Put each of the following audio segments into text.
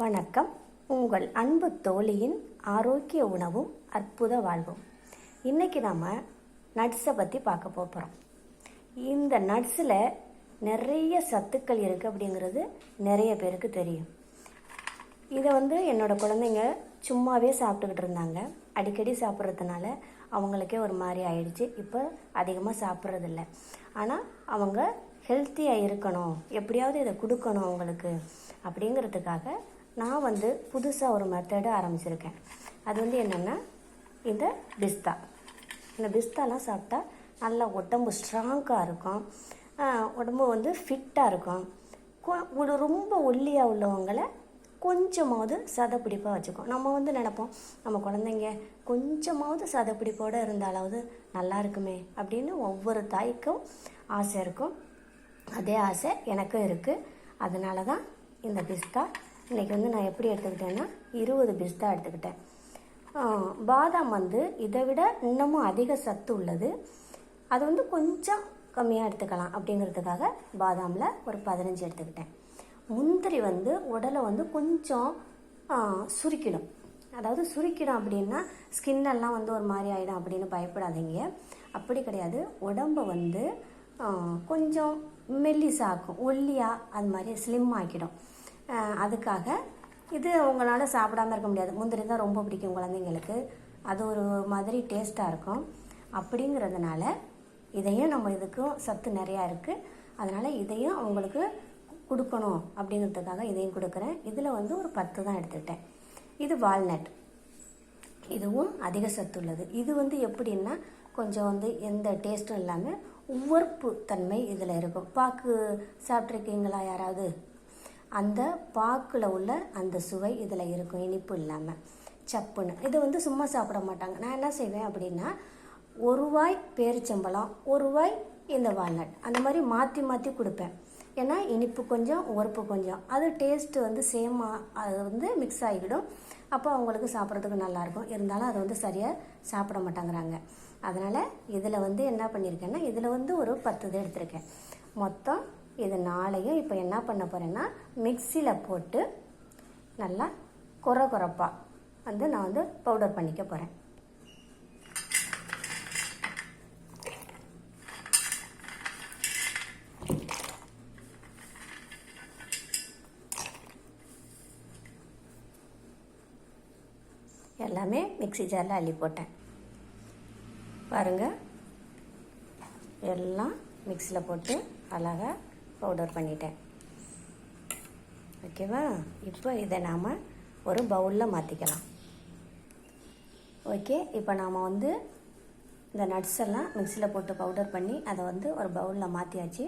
வணக்கம். உங்கள் அன்பு தோழியின் ஆரோக்கிய உணவும் அற்புத வாழ்வும். இன்றைக்கி நாம் நட்ஸை பற்றி பார்க்க போகிறோம் இந்த நட்ஸில் நிறைய சத்துக்கள் இருக்குது அப்படிங்கிறது நிறைய பேருக்கு தெரியும். இதை வந்து என்னோடய குழந்தைங்க சும்மாவே சாப்பிட்டுக்கிட்டு இருந்தாங்க. அடிக்கடி சாப்பிட்றதுனால அவங்களுக்கே ஒரு மாதிரி ஆயிடுச்சு. இப்போ அதிகமாக சாப்பிட்றதில்ல. ஆனால் அவங்க ஹெல்த்தியாக இருக்கணும். எப்படியாவது இதை கொடுக்கணும் அவங்களுக்கு அப்படிங்கிறதுக்காக நான் வந்து புதுசாக ஒரு மெத்தடு ஆரம்பிச்சிருக்கேன். அது வந்து என்னென்னா இந்த பிஸ்தா. இந்த பிஸ்தாலாம் சாப்பிட்டா நல்லா உடம்பு ஸ்ட்ராங்காக இருக்கும். உடம்பு வந்து ஃபிட்டாக இருக்கும். ஒரு ரொம்ப ஒல்லியாக உள்ளவங்களை கொஞ்சமாவது சதப்பிடிப்பாக வச்சுக்கும். நம்ம வந்து நினைப்போம் நம்ம குழந்தைங்க கொஞ்சமாவது சதப்பிடிப்போடு இருந்தாலாவது நல்லா இருக்குமே அப்படின்னு ஒவ்வொரு தாய்க்கும் ஆசை இருக்கும். அதே ஆசை எனக்கும் இருக்குது அதனால தான் இந்த பிஸ்தா இன்றைக்கி வந்து நான் எப்படி எடுத்துக்கிட்டேன்னா இருபது பிஸ்தா எடுத்துக்கிட்டேன். பாதாம் வந்து இதை விட இன்னமும் அதிக சத்து உள்ளது. அது வந்து கொஞ்சம் கம்மியாக எடுத்துக்கலாம் அப்படிங்கிறதுக்காக பாதாமில் ஒரு பதினஞ்சு எடுத்துக்கிட்டேன். முந்திரி வந்து உடலை வந்து கொஞ்சம் சுருக்கிடும். அதாவது சுருக்கிடும் அப்படின்னா ஸ்கின்னெல்லாம் வந்து ஒரு மாதிரி ஆகிடும் அப்படின்னு பயப்படாதீங்க. அப்படி கிடையாது. உடம்பை வந்து கொஞ்சம் மெல்லிசாக்கும் ஒல்லியாக அது மாதிரி ஸ்லிம் ஆக்கிடும். அதுக்காக இது உங்களால் சாப்பிடாம இருக்க முடியாது. முந்திரி தான் ரொம்ப பிடிக்கும் குழந்தைங்களுக்கு. அது ஒரு மாதிரி டேஸ்ட்டாக இருக்கும். அப்படிங்கிறதுனால இதையும் நம்ம இதுக்கும் சத்து நிறையா இருக்குது அதனால் இதையும் அவங்களுக்கு கொடுக்கணும் அப்படிங்கிறதுக்காக இதையும் கொடுக்குறேன். இதில் வந்து ஒரு பத்து தான் எடுத்துக்கிட்டேன். இது வால்நட் இதுவும் அதிக சத்து உள்ளது. இது வந்து எப்படின்னா கொஞ்சம் வந்து எந்த டேஸ்ட்டும் இல்லாமல் உவர்ப்பு தன்மை இதில் இருக்கும். பாக்கு சாப்பிட்ருக்கீங்களா யாராவது? அந்த பாக்கில் உள்ள அந்த சுவை இதில் இருக்கும் இனிப்பு இல்லாமல் சப்புன்னு. இதை வந்து சும்மா சாப்பிட மாட்டாங்க. நான் என்ன செய்வேன் அப்படின்னா ஒரு வாய் பேரிச்சம்பழம் ஒரு வாய் இந்த வால்நட். அந்த மாதிரி மாற்றி மாற்றி கொடுப்பேன். ஏன்னா இனிப்பு கொஞ்சம் உரப்பு கொஞ்சம். அது டேஸ்ட்டு வந்து சேமாக அது வந்து மிக்ஸ் ஆகிடும். அப்போ அவங்களுக்கு சாப்பிட்றதுக்கு நல்லாயிருக்கும். இருந்தாலும் அதை வந்து சரியாக சாப்பிட மாட்டேங்கிறாங்க. அதனால் இதில் வந்து என்ன பண்ணியிருக்கேன்னா இதில் வந்து ஒரு பத்து இது எடுத்திருக்கேன். மொத்தம் இது நாளையும் இப்போ என்ன பண்ண போகிறேன்னா மிக்சியில் போட்டு நல்லா குறை குறைப்பா வந்து நான் வந்து பவுடர் பண்ணிக்க போகிறேன் எல்லாமே மிக்ஸி ஜாரில் அள்ளி போட்டேன். பாருங்கள் எல்லாம் மிக்ஸியில் போட்டு அழகாக பவுடர் பண்ணிட்டேன். ஓகேவா இப்போ இதை நாம் ஒரு பவுலில் மாற்றிக்கலாம் ஓகே இப்போ நாம் வந்து இந்த நட்ஸ் எல்லாம் மிக்ஸியில் போட்டு பவுடர் பண்ணி அதை வந்து ஒரு பவுலில் மாற்றியாச்சு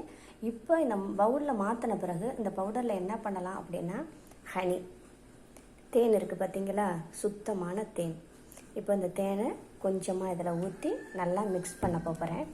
இப்போ இந்த பவுலில் மாற்றின பிறகு இந்த பவுடரில் என்ன பண்ணலாம் அப்படின்னா ஹனி தேன் இருக்குது பார்த்தீங்களா? சுத்தமான தேன். இப்போ இந்த தேனை கொஞ்சமாக இதில் ஊற்றி நல்லா மிக்ஸ் பண்ண போகிறேன்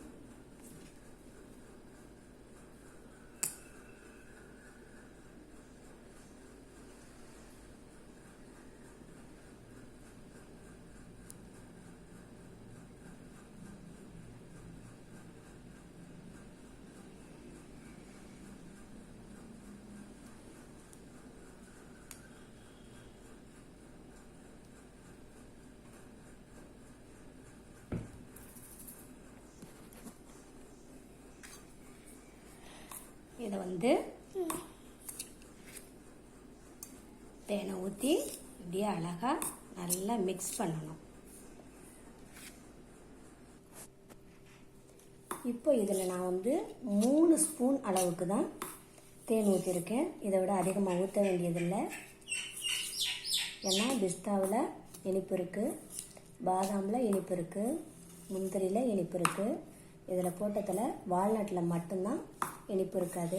இதை வந்து தேனை ஊற்றி இப்படியே அழகாக நல்லா மிக்ஸ் பண்ணணும். இப்போ இதில் நான் வந்து மூணு ஸ்பூன் அளவுக்கு தான் தேன் ஊற்றிருக்கேன் இதை விட அதிகமாக ஊற்ற வேண்டியதில்லை. ஏன்னா பிஸ்தாவில் இனிப்பு இருக்குது பாதாமில் இனிப்பு இருக்குது முந்திரியில் இனிப்பு இருக்குது இதில் போட்டதில் வால்நட்டில் மட்டும்தான் இனிப்பு இருக்காது.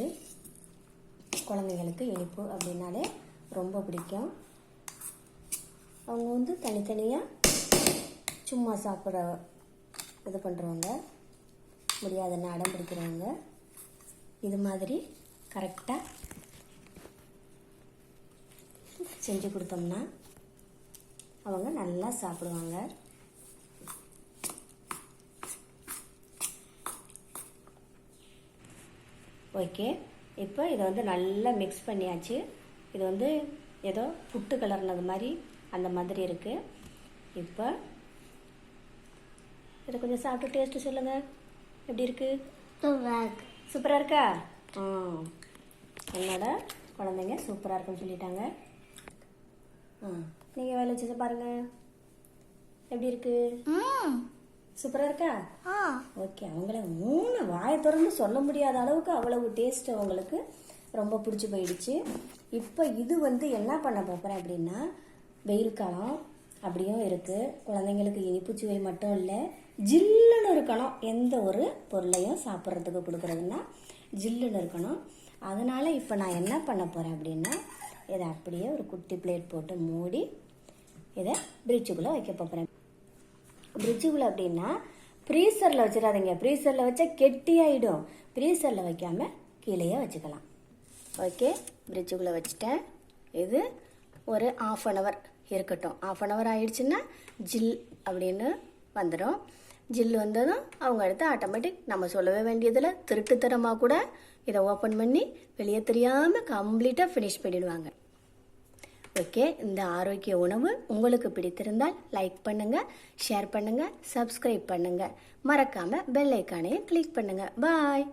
குழந்தைங்களுக்கு இனிப்பு அப்படின்னாலே ரொம்ப பிடிக்கும். அவங்க வந்து தனித்தனியாக சும்மா சாப்பிட இது பண்ணுறவங்க முடியாதுன்னு அடம் பிடிக்கிறவங்க. இது மாதிரி கரெக்டாக செஞ்சு கொடுத்தோம்னா அவங்க நல்லா சாப்பிடுவாங்க. ஓகே. இப்போ இதை வந்து நல்லா மிக்ஸ் பண்ணியாச்சு. இது வந்து ஏதோ புட்டு கலர்னது மாதிரி அந்த மாதிரி இருக்குது இப்போ இதை கொஞ்சம் சாப்பிட்டு டேஸ்ட்டு சொல்லுங்கள் எப்படி இருக்குது சூப்பராக இருக்கா. ம் என்னோட குழந்தைங்க சூப்பராக இருக்குன்னு சொல்லிட்டாங்க. ம் நீங்கள் வேலை வச்சு பாருங்கள் எப்படி இருக்குது சூப்பராக இருக்கா? ஓகே அவங்கள மூணு வாயை திறந்து சொல்ல முடியாத அளவுக்கு அவ்வளவு டேஸ்ட் அவங்களுக்கு ரொம்ப பிடிச்சி போயிடுச்சு. இப்போ இது வந்து என்ன பண்ண போகிறேன் அப்படின்னா வெயில் காலம் அப்படியும் இருக்குது குழந்தைங்களுக்கு இனிப்பு சுவை மட்டும் இல்லை ஜில்லுன்னு இருக்கணும். எந்த ஒரு பொருளையும் சாப்பிட்றதுக்கு கொடுக்குறதுன்னா ஜில்லுன்னு இருக்கணும். அதனால் இப்போ நான் என்ன பண்ண போகிறேன் அப்படின்னா இதை அப்படியே ஒரு குட்டி பிளேட் போட்டு மூடி இதை பிரிட்ஜுக்குள்ளே வைக்க போகிறேன் ஃப்ரிட்ஜுக்குள்ள அப்படின்னா ஃப்ரீசரில் வச்சிடாதீங்க. ஃப்ரீசரில் வச்சா கெட்டியாயிடும். ஃப்ரீசரில் வைக்காம கீழேயே வச்சுக்கலாம். ஓகே ஃப்ரிட்ஜுக்குள்ளே வச்சுட்டேன். இது ஒரு ஆஃப் அன் ஹவர் இருக்கட்டும். ஆஃப் அன் ஹவர் ஆயிடுச்சுன்னா ஜில் அப்படின்னு வந்துடும். ஜில் வந்ததும் அவங்க அடுத்து ஆட்டோமேட்டிக் நம்ம சொல்லவே வேண்டியதில் திருட்டுத்தனமாக கூட இதை ஓப்பன் பண்ணி வெளியே தெரியாமல் கம்ப்ளீட்டாக ஃபினிஷ் பண்ணிடுவாங்க. ஓகே இந்த ஆரோக்கிய உணவு உங்களுக்கு பிடித்திருந்தால் லைக் பண்ணுங்க ஷேர் பண்ணுங்க சப்ஸ்கிரைப் பண்ணுங்க. மறக்காம பெல் ஐக்கானையும் கிளிக் பண்ணுங்க. பாய்